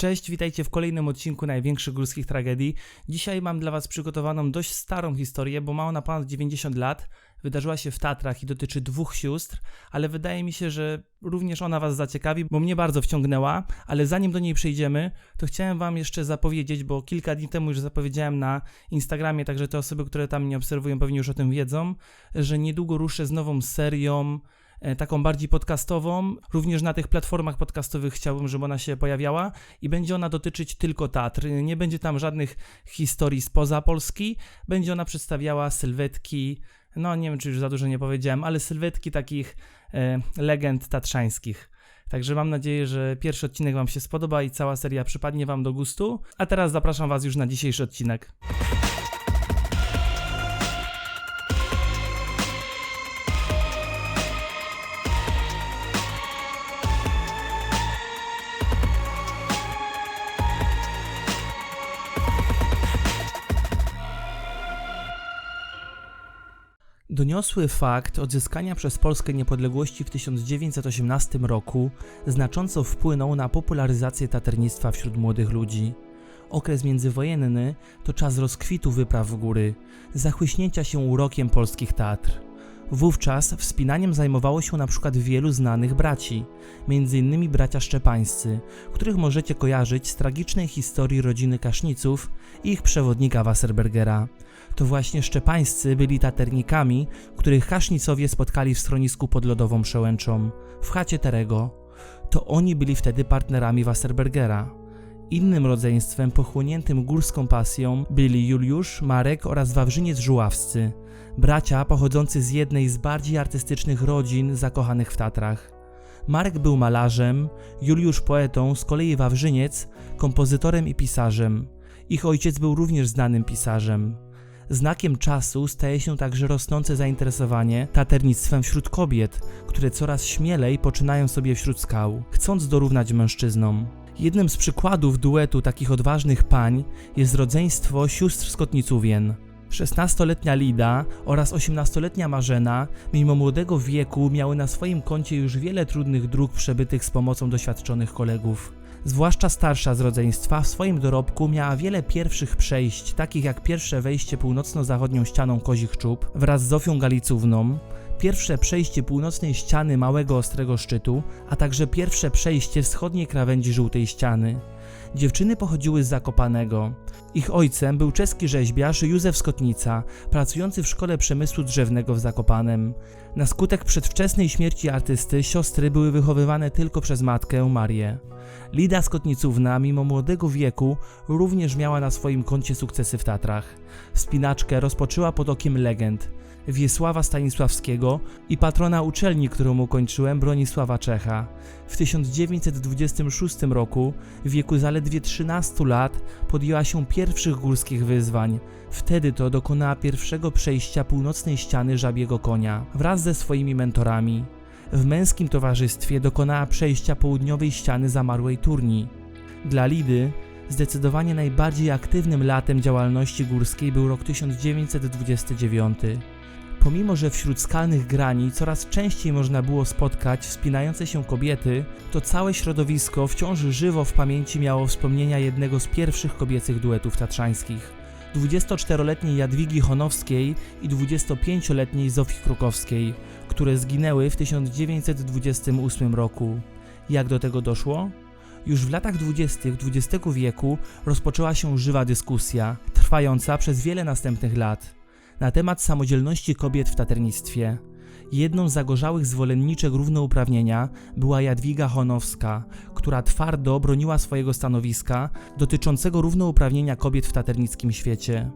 Cześć, witajcie w kolejnym odcinku największych górskich tragedii. Dzisiaj mam dla Was przygotowaną dość starą historię, bo ma ona ponad 90 lat. Wydarzyła się w Tatrach i dotyczy dwóch sióstr, ale wydaje mi się, że również ona Was zaciekawi, bo mnie bardzo wciągnęła. Ale zanim do niej przejdziemy, to chciałem Wam jeszcze zapowiedzieć, bo kilka dni temu już zapowiedziałem na Instagramie, także te osoby, które tam mnie obserwują, pewnie już o tym wiedzą, że niedługo ruszę z nową serią taką bardziej podcastową. Również na tych platformach podcastowych chciałbym, żeby ona się pojawiała i będzie ona dotyczyć tylko Tatr. Nie będzie tam żadnych historii spoza Polski. Będzie ona przedstawiała sylwetki, no nie wiem, czy już za dużo nie powiedziałem, ale sylwetki takich e, legend tatrzańskich. Także mam nadzieję, że pierwszy odcinek Wam się spodoba i cała seria przypadnie Wam do gustu. A teraz zapraszam Was już na dzisiejszy odcinek. Doniosły fakt odzyskania przez Polskę niepodległości w 1918 roku znacząco wpłynął na popularyzację taternictwa wśród młodych ludzi. Okres międzywojenny to czas rozkwitu wypraw w góry, zachłyśnięcia się urokiem polskich Tatr. Wówczas wspinaniem zajmowało się na przykład wielu znanych braci, m.in. bracia Szczepańscy, których możecie kojarzyć z tragicznej historii rodziny Kaszniców i ich przewodnika Wasserbergera. To właśnie Szczepańscy byli taternikami, których Kasznicowie spotkali w schronisku pod lodową przełęczą, w chacie Terego. To oni byli wtedy partnerami Wasserbergera. Innym rodzeństwem pochłoniętym górską pasją byli Juliusz, Marek oraz Wawrzyniec Żuławscy, bracia pochodzący z jednej z bardziej artystycznych rodzin zakochanych w Tatrach. Marek był malarzem, Juliusz poetą, z kolei Wawrzyniec kompozytorem i pisarzem. Ich ojciec był również znanym pisarzem. Znakiem czasu staje się także rosnące zainteresowanie taternictwem wśród kobiet, które coraz śmielej poczynają sobie wśród skał, chcąc dorównać mężczyznom. Jednym z przykładów duetu takich odważnych pań jest rodzeństwo sióstr Skotnicówien. 16-letnia Lida oraz 18-letnia Marzena, mimo młodego wieku, miały na swoim koncie już wiele trudnych dróg przebytych z pomocą doświadczonych kolegów. Zwłaszcza starsza z rodzeństwa w swoim dorobku miała wiele pierwszych przejść, takich jak pierwsze wejście północno-zachodnią ścianą Kozich Czub wraz z Zofią Galicówną, pierwsze przejście północnej ściany Małego Ostrego Szczytu, a także pierwsze przejście wschodniej krawędzi Żółtej Ściany. Dziewczyny pochodziły z Zakopanego. Ich ojcem był czeski rzeźbiarz Józef Skotnica, pracujący w Szkole Przemysłu Drzewnego w Zakopanem. Na skutek przedwczesnej śmierci artysty siostry były wychowywane tylko przez matkę Marię. Lida Skotnicówna, mimo młodego wieku, również miała na swoim koncie sukcesy w Tatrach. Wspinaczkę rozpoczęła pod okiem legend. Wiesława Stanisławskiego i patrona uczelni, którą ukończyłem, Bronisława Czecha. W 1926 roku, w wieku zaledwie 13 lat, podjęła się pierwszych górskich wyzwań. Wtedy to dokonała pierwszego przejścia północnej ściany Żabiego Konia wraz ze swoimi mentorami. W męskim towarzystwie dokonała przejścia południowej ściany zamarłej turni. Dla Lidy zdecydowanie najbardziej aktywnym latem działalności górskiej był rok 1929. Pomimo, że wśród skalnych grani coraz częściej można było spotkać wspinające się kobiety, to całe środowisko wciąż żywo w pamięci miało wspomnienia jednego z pierwszych kobiecych duetów tatrzańskich. 24-letniej Jadwigi Honowskiej i 25-letniej Zofii Krukowskiej, które zginęły w 1928 roku. Jak do tego doszło? Już w latach 20. XX wieku rozpoczęła się żywa dyskusja, trwająca przez wiele następnych lat, na temat samodzielności kobiet w taternictwie. Jedną z zagorzałych zwolenniczek równouprawnienia była Jadwiga Honowska, która twardo broniła swojego stanowiska dotyczącego równouprawnienia kobiet w taternickim świecie,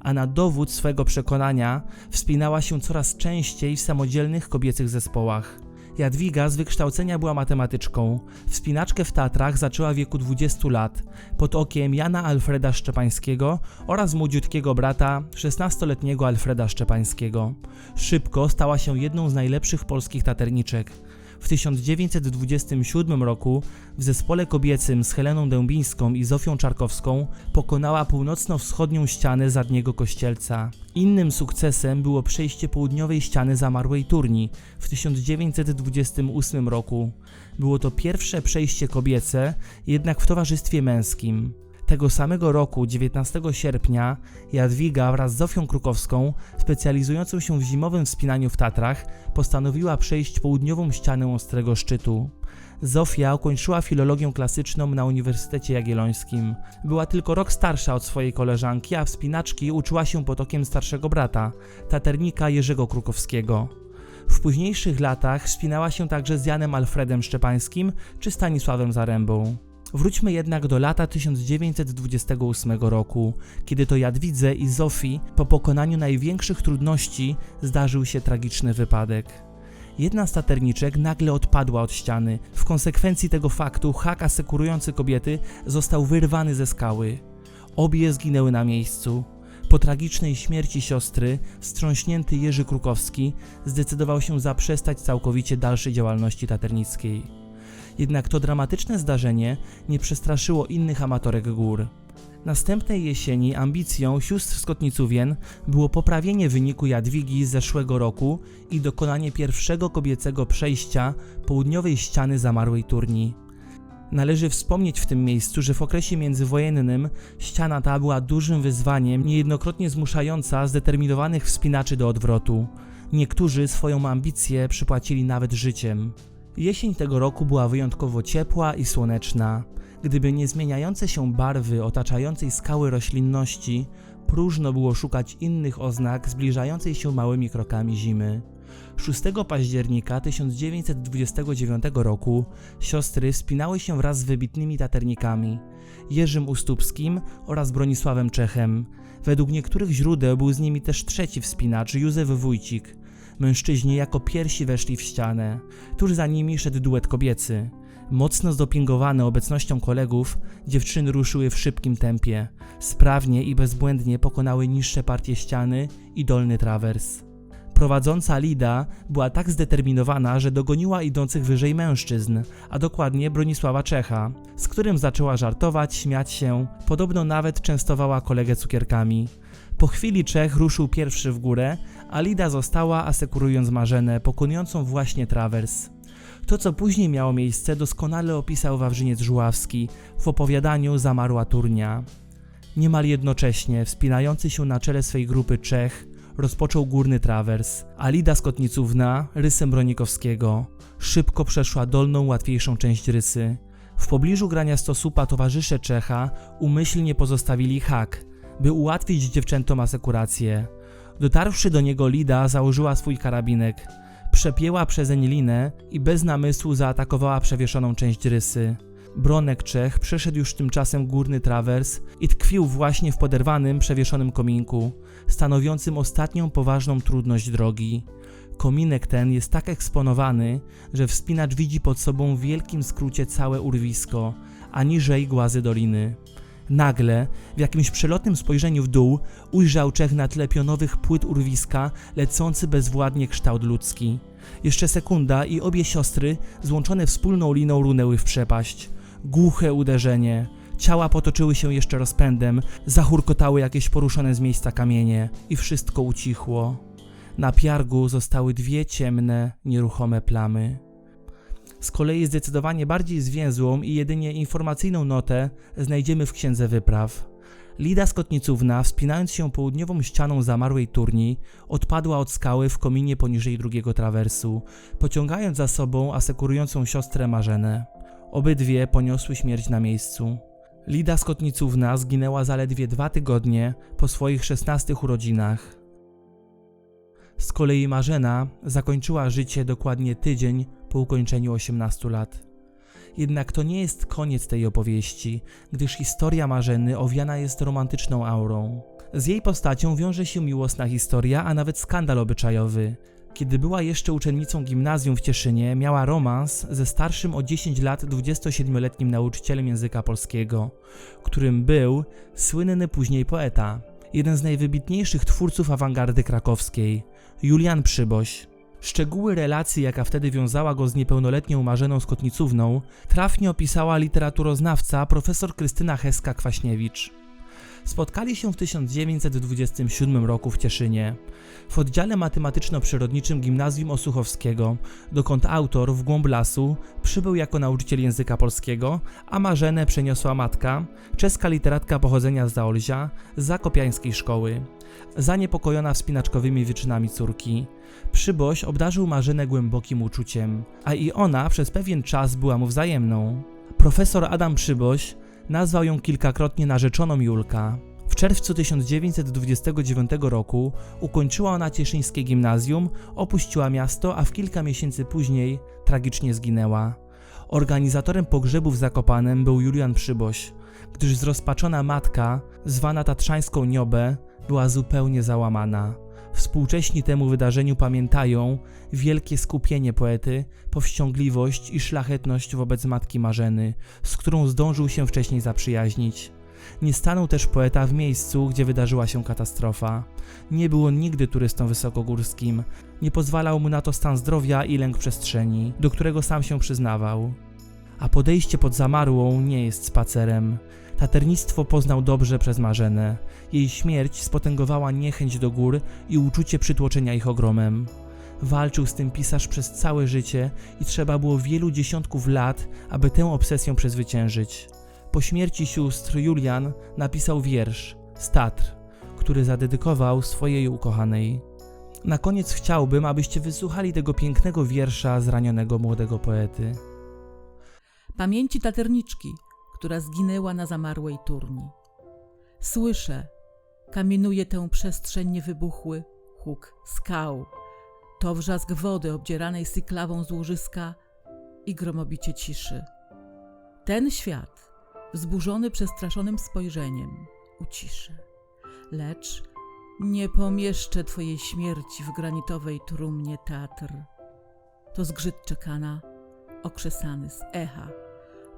a na dowód swego przekonania wspinała się coraz częściej w samodzielnych kobiecych zespołach. Jadwiga z wykształcenia była matematyczką. Wspinaczkę w Tatrach zaczęła w wieku 20 lat, pod okiem Jana Alfreda Szczepańskiego oraz młodziutkiego brata, 16-letniego Alfreda Szczepańskiego. Szybko stała się jedną z najlepszych polskich taterniczek. W 1927 roku w zespole kobiecym z Heleną Dębińską i Zofią Czarkowską pokonała północno-wschodnią ścianę zadniego kościelca. Innym sukcesem było przejście południowej ściany zamarłej turni w 1928 roku. Było to pierwsze przejście kobiece, jednak w towarzystwie męskim. Tego samego roku, 19 sierpnia, Jadwiga wraz z Zofią Krukowską, specjalizującą się w zimowym wspinaniu w Tatrach, postanowiła przejść południową ścianę Ostrego Szczytu. Zofia ukończyła filologię klasyczną na Uniwersytecie Jagiellońskim. Była tylko rok starsza od swojej koleżanki, a wspinaczki uczyła się pod okiem starszego brata, taternika Jerzego Krukowskiego. W późniejszych latach wspinała się także z Janem Alfredem Szczepańskim czy Stanisławem Zarębą. Wróćmy jednak do lata 1928 roku, kiedy to Jadwidze i Zofii po pokonaniu największych trudności zdarzył się tragiczny wypadek. Jedna z taterniczek nagle odpadła od ściany. W konsekwencji tego faktu hak asekurujący kobiety został wyrwany ze skały. Obie zginęły na miejscu. Po tragicznej śmierci siostry, wstrząśnięty Jerzy Krukowski zdecydował się zaprzestać całkowicie dalszej działalności taternickiej. Jednak to dramatyczne zdarzenie nie przestraszyło innych amatorek gór. Następnej jesieni ambicją sióstr z było poprawienie wyniku Jadwigi z zeszłego roku i dokonanie pierwszego kobiecego przejścia południowej ściany zamarłej turni. Należy wspomnieć w tym miejscu, że w okresie międzywojennym ściana ta była dużym wyzwaniem, niejednokrotnie zmuszająca zdeterminowanych wspinaczy do odwrotu. Niektórzy swoją ambicję przypłacili nawet życiem. Jesień tego roku była wyjątkowo ciepła i słoneczna. Gdyby nie zmieniające się barwy otaczającej skały roślinności, próżno było szukać innych oznak zbliżającej się małymi krokami zimy. 6 października 1929 roku siostry wspinały się wraz z wybitnymi taternikami Jerzym Ustupskim oraz Bronisławem Czechem. Według niektórych źródeł był z nimi też trzeci wspinacz, Józef Wójcik. Mężczyźni jako pierwsi weszli w ścianę. Tuż za nimi szedł duet kobiecy. Mocno zdopingowane obecnością kolegów, dziewczyny ruszyły w szybkim tempie. Sprawnie i bezbłędnie pokonały niższe partie ściany i dolny trawers. Prowadząca Lida była tak zdeterminowana, że dogoniła idących wyżej mężczyzn, a dokładnie Bronisława Czecha, z którym zaczęła żartować, śmiać się, podobno nawet częstowała kolegę cukierkami. Po chwili Czech ruszył pierwszy w górę, a Lida została, asekurując Marzenę, pokonującą właśnie trawers. To, co później miało miejsce, doskonale opisał Wawrzyniec Żuławski w opowiadaniu Zamarła Turnia. Niemal jednocześnie, wspinający się na czele swej grupy Czech, rozpoczął górny trawers, a Lida Skotnicówna, rysem Bronikowskiego, szybko przeszła dolną, łatwiejszą część rysy. W pobliżu grania stosupa towarzysze Czecha umyślnie pozostawili hak, by ułatwić dziewczętom asekurację. Dotarwszy do niego Lida założyła swój karabinek, przepięła przezeń linę i bez namysłu zaatakowała przewieszoną część rysy. Bronek Czech przeszedł już tymczasem górny trawers i tkwił właśnie w poderwanym, przewieszonym kominku, stanowiącym ostatnią poważną trudność drogi. Kominek ten jest tak eksponowany, że wspinacz widzi pod sobą w wielkim skrócie całe urwisko, a niżej głazy doliny. Nagle, w jakimś przelotnym spojrzeniu w dół, ujrzał Czech na tle pionowych płyt urwiska lecący bezwładnie kształt ludzki. Jeszcze sekunda i obie siostry, złączone wspólną liną, runęły w przepaść. Głuche uderzenie. Ciała potoczyły się jeszcze rozpędem, zachurkotały jakieś poruszone z miejsca kamienie i wszystko ucichło. Na piargu zostały dwie ciemne, nieruchome plamy. Z kolei zdecydowanie bardziej zwięzłą i jedynie informacyjną notę znajdziemy w Księdze Wypraw. Lida Skotnicówna, wspinając się południową ścianą zamarłej turni, odpadła od skały w kominie poniżej drugiego trawersu, pociągając za sobą asekurującą siostrę Marzenę. Obydwie poniosły śmierć na miejscu. Lida Skotnicówna zginęła zaledwie dwa tygodnie po swoich szesnastych urodzinach. Z kolei Marzena zakończyła życie dokładnie tydzień po ukończeniu 18 lat. Jednak to nie jest koniec tej opowieści, gdyż historia Marzeny owiana jest romantyczną aurą. Z jej postacią wiąże się miłosna historia, a nawet skandal obyczajowy. Kiedy była jeszcze uczennicą gimnazjum w Cieszynie, miała romans ze starszym o 10 lat 27-letnim nauczycielem języka polskiego, którym był słynny później poeta, jeden z najwybitniejszych twórców awangardy krakowskiej, Julian Przyboś. Szczegóły relacji, jaka wtedy wiązała go z niepełnoletnią Marzeną Skotnicówną, trafnie opisała literaturoznawca profesor Krystyna Heska-Kwaśniewicz. Spotkali się w 1927 roku w Cieszynie, w oddziale matematyczno-przyrodniczym Gimnazjum Osuchowskiego, dokąd autor w głąb lasu przybył jako nauczyciel języka polskiego, a Marzenę przeniosła matka, czeska literatka pochodzenia z Zaolzia, z zakopiańskiej szkoły. Zaniepokojona wspinaczkowymi wyczynami córki, Przyboś obdarzył Marzenę głębokim uczuciem, a i ona przez pewien czas była mu wzajemną. Profesor Adam Przyboś nazwał ją kilkakrotnie narzeczoną Julka. W czerwcu 1929 roku ukończyła ona cieszyńskie gimnazjum, opuściła miasto, a w kilka miesięcy później tragicznie zginęła. Organizatorem pogrzebu w Zakopanem był Julian Przyboś, gdyż zrozpaczona matka, zwana tatrzańską Niobę, była zupełnie załamana. Współcześni temu wydarzeniu pamiętają wielkie skupienie poety, powściągliwość i szlachetność wobec matki Marzeny, z którą zdążył się wcześniej zaprzyjaźnić. Nie stanął też poeta w miejscu, gdzie wydarzyła się katastrofa. Nie był on nigdy turystą wysokogórskim. Nie pozwalał mu na to stan zdrowia i lęk przestrzeni, do którego sam się przyznawał. A podejście pod zamarłą nie jest spacerem. Taternictwo poznał dobrze przez Marzenę. Jej śmierć spotęgowała niechęć do gór i uczucie przytłoczenia ich ogromem. Walczył z tym pisarz przez całe życie i trzeba było wielu dziesiątków lat, aby tę obsesję przezwyciężyć. Po śmierci sióstr Julian napisał wiersz Statr, który zadedykował swojej ukochanej. Na koniec chciałbym, abyście wysłuchali tego pięknego wiersza zranionego młodego poety. Pamięci taterniczki, która zginęła na zamarłej turni. Słyszę, kamienuje tę przestrzeń niewybuchły huk skał, to wrzask wody obdzieranej syklawą z łożyska i gromobicie ciszy. Ten świat, wzburzony przestraszonym spojrzeniem, uciszę. Lecz nie pomieszczę twojej śmierci w granitowej trumnie teatr. To zgrzyt czekana, okrzesany z echa.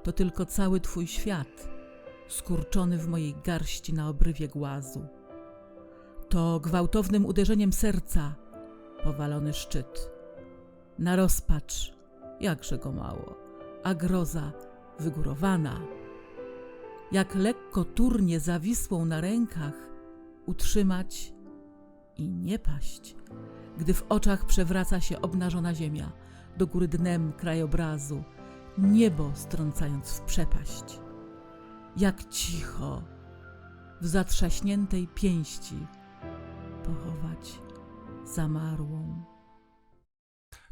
To tylko cały twój świat, skurczony w mojej garści na obrywie głazu. To gwałtownym uderzeniem serca powalony szczyt. Na rozpacz, jakże go mało, a groza wygórowana. Jak lekko turnie zawisłą na rękach utrzymać i nie paść, gdy w oczach przewraca się obnażona ziemia do góry dnem krajobrazu, niebo strącając w przepaść. Jak cicho w zatrzaśniętej pięści pochować zamarłą.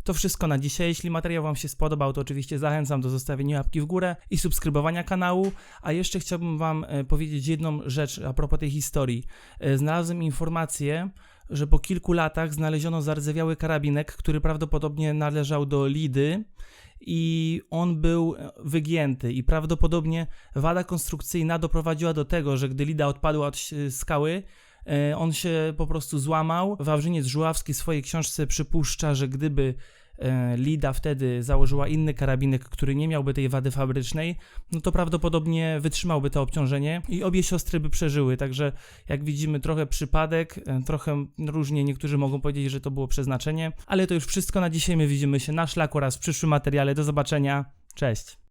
To wszystko na dzisiaj. Jeśli materiał Wam się spodobał, to oczywiście zachęcam do zostawienia łapki w górę i subskrybowania kanału. A jeszcze chciałbym Wam e, powiedzieć jedną rzecz a propos tej historii. E, Znalazłem informację, że po kilku latach znaleziono zardzewiały karabinek, który prawdopodobnie należał do Lidy i on był e, wygięty i prawdopodobnie wada konstrukcyjna doprowadziła do tego, że gdy Lida odpadła od skały, e, on się po prostu złamał. Wawrzyniec Żuławski w swojej książce przypuszcza, że gdyby Lida wtedy założyła inny karabinek, który nie miałby tej wady fabrycznej, no to prawdopodobnie wytrzymałby to obciążenie i obie siostry by przeżyły. Także jak widzimy, trochę przypadek, e, trochę różnie niektórzy mogą powiedzieć, że to było przeznaczenie, ale to już wszystko na dzisiaj. My widzimy się na szlaku oraz w przyszłym materiale. Do zobaczenia. Cześć.